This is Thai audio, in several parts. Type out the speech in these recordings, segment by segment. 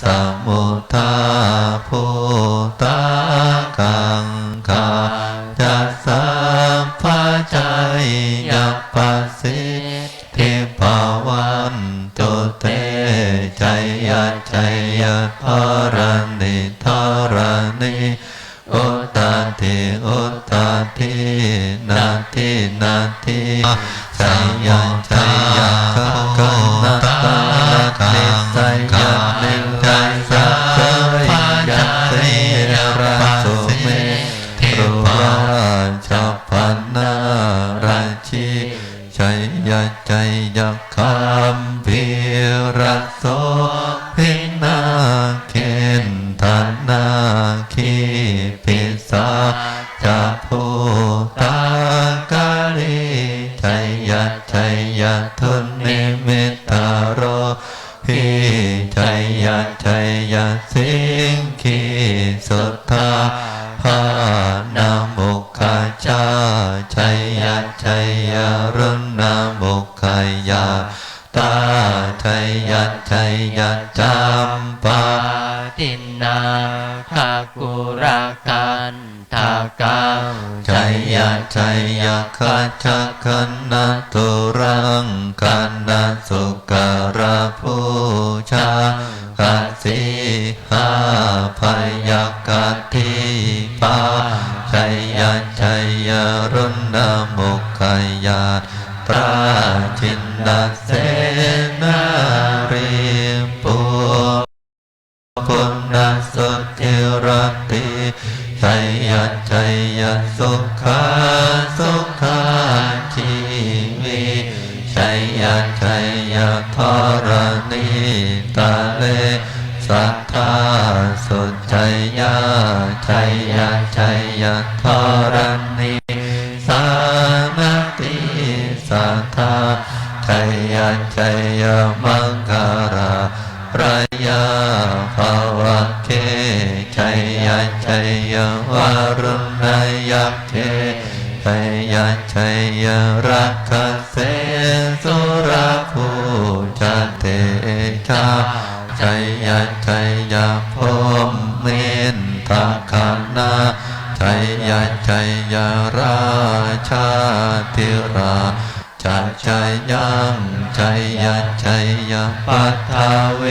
สัมุทาภูตากังคาจัสสะพะใจยัปปสิทธิภาวันตุเตใจยะใจยะทารณิทารณิอุตตติอุตตตินาทินาทิใจยะใจย มุขยาตาใจยะใจยะจำปาตินนาคากุรากันทากังใจยะใจยะคัจคันนาตุรังกันนาสุการะภูชากัสิหาพยากาทิปาใจยะใจยะรุณนมุขยา ปราจินนาเสนารีปุปุณณสุติรติชัยยะชัยยะสุขาสุขาชีวิชัยยะชัยยะทรณิตาเลสัทธาสุชัยยะชัยยะชัยยะทรณ ชัยยะวารุณายะเคชัยยะชัยยะรักขเสสุราภูจเตชาชัยยะชัยยะพรมเมนตาคานาชัยยะชัยยะราชาติราจะใจยังใจยะใจยะปัทาเว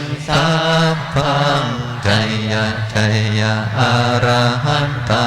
งสัพพัง จยะใจยะอรหันตา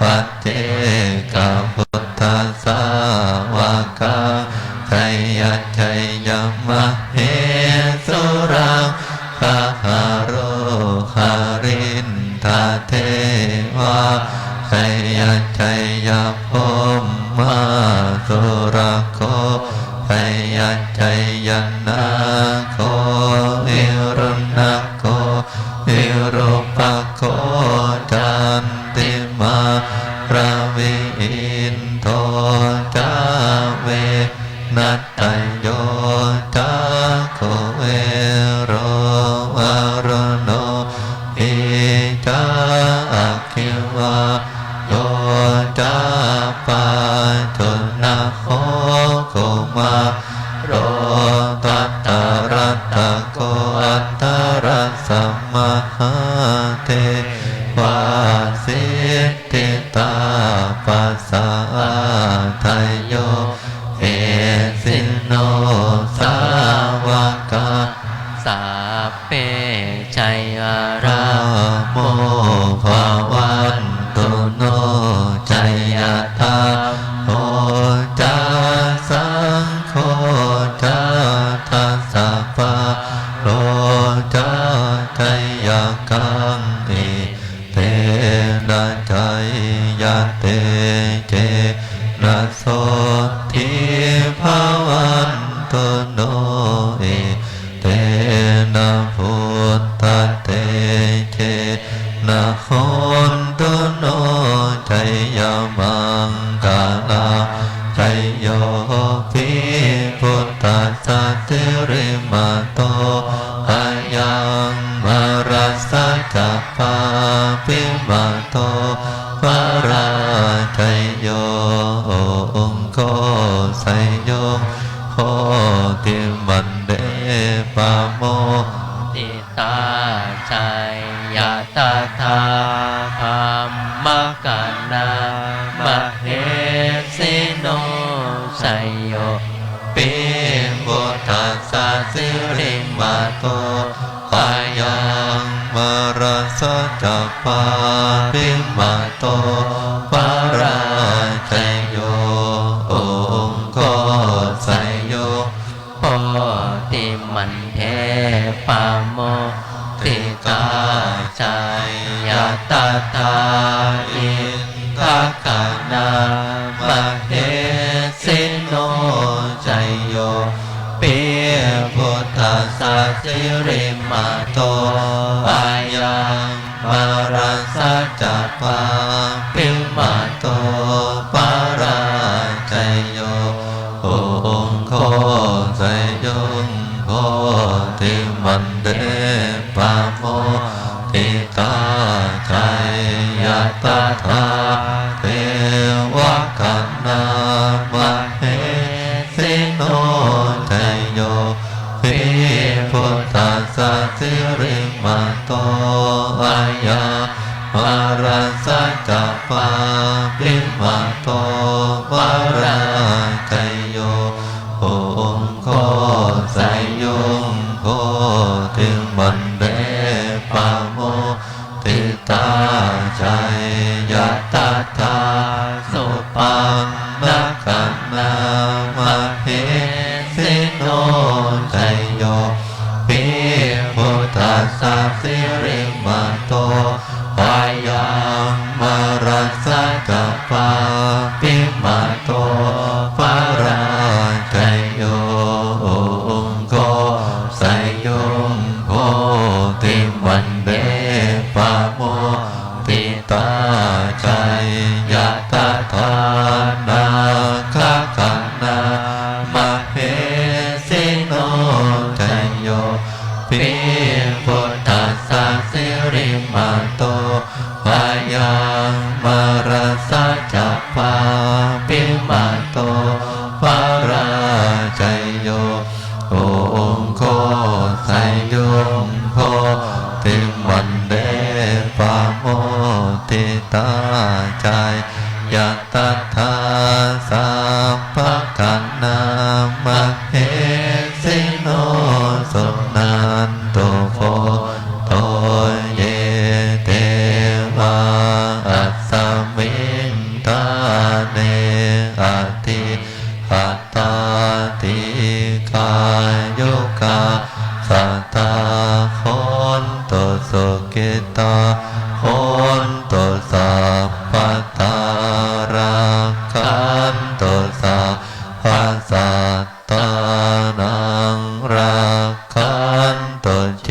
ปัจเจกพุทธสาวกาใจยะใจยะมะเหสุรังคาหาโรหารินทาเทวาชัยยะชัยยะพ ยะทา เทธสัตติริมาโตอ สัจปาปิมาโตปาราชโยองโกสยโยโอติมันเทปาโมติกาใจยตาตาอินทักานามะเทสิโนใจโยเปียพุทธสัจริมาโต vô khổ thiên mệnh đế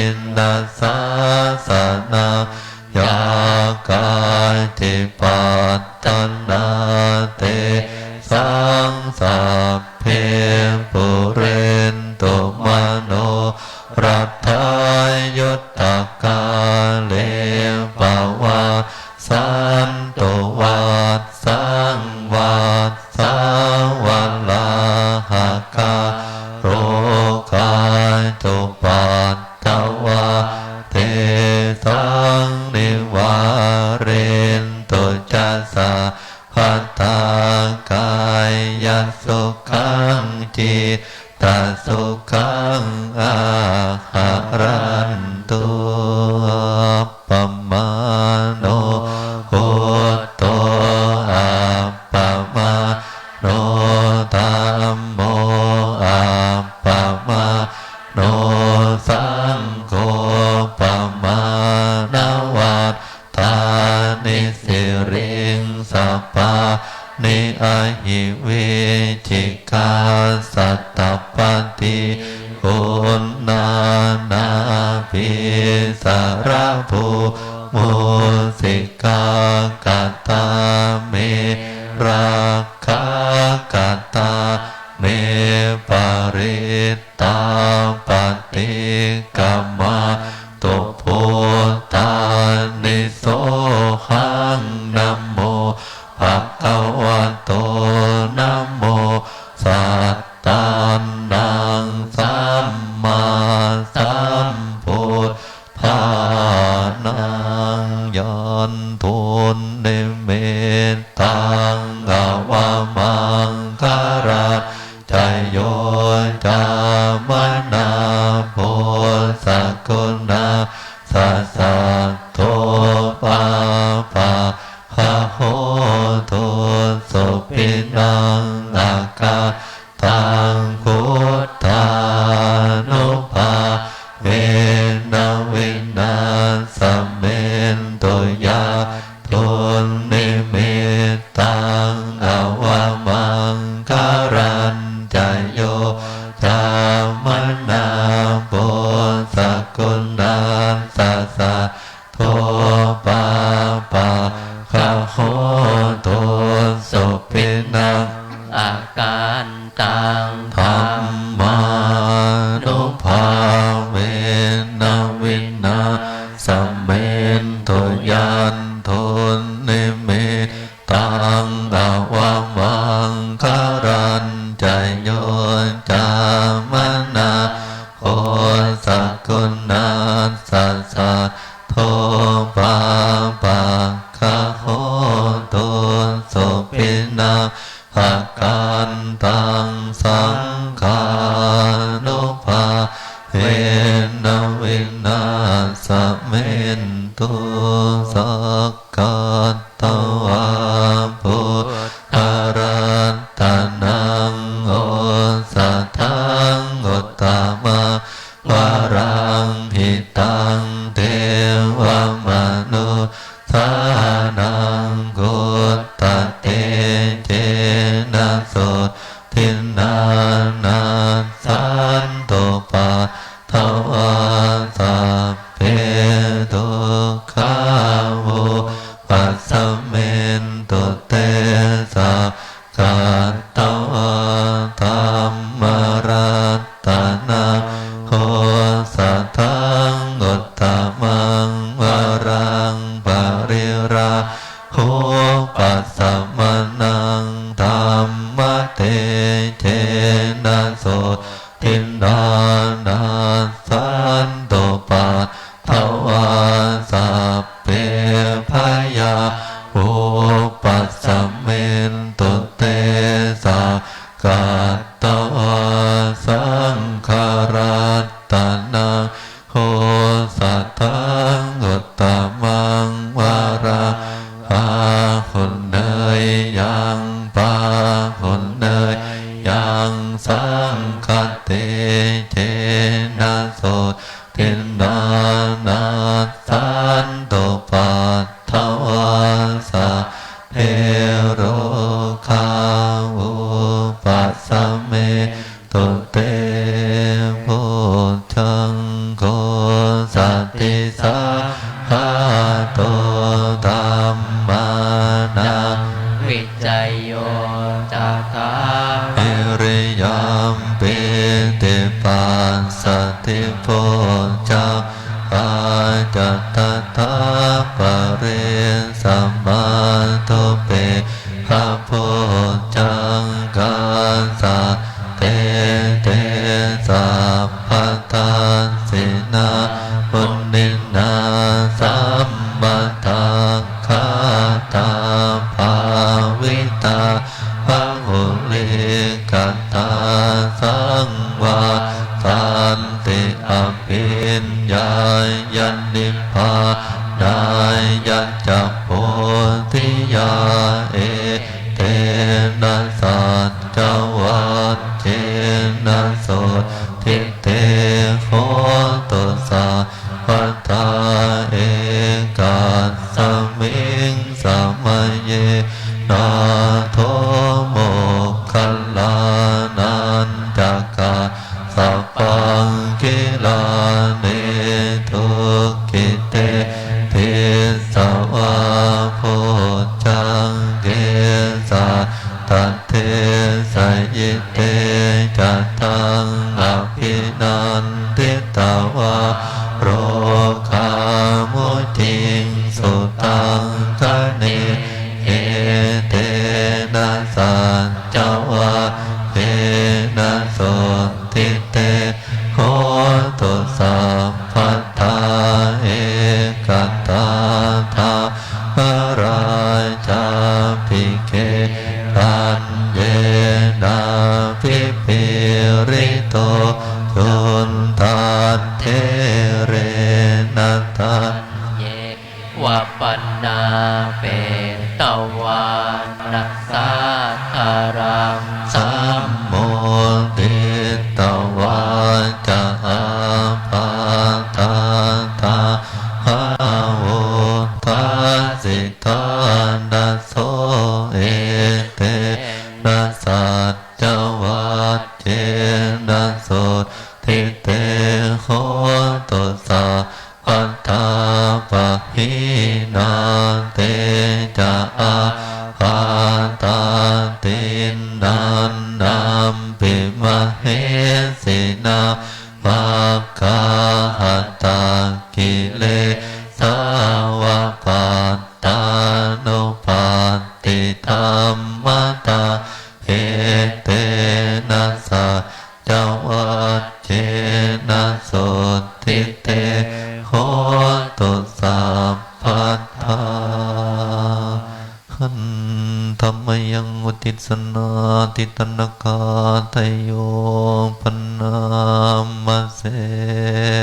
ทินนาสาสนายากาติปัตตน ทัสสะ ta ังเท คันเตเทนะโสตินนา та та นันทิตาวา วปันนาเปตวานัสสาธารังสัม Amen.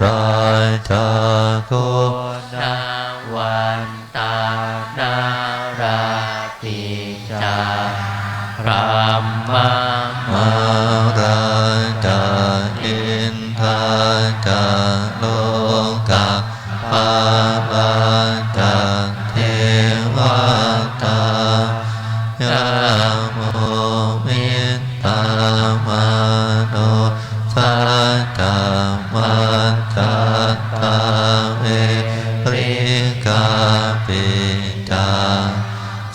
สัจาโกนาวันตา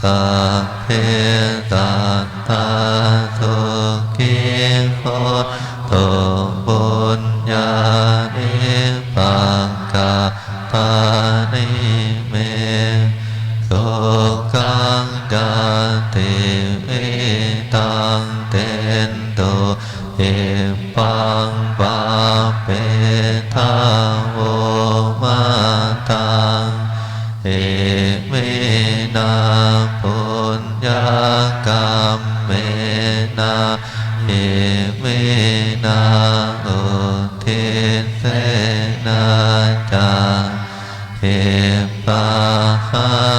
สัพเพตา เมนาโอเทเสนาจเอปา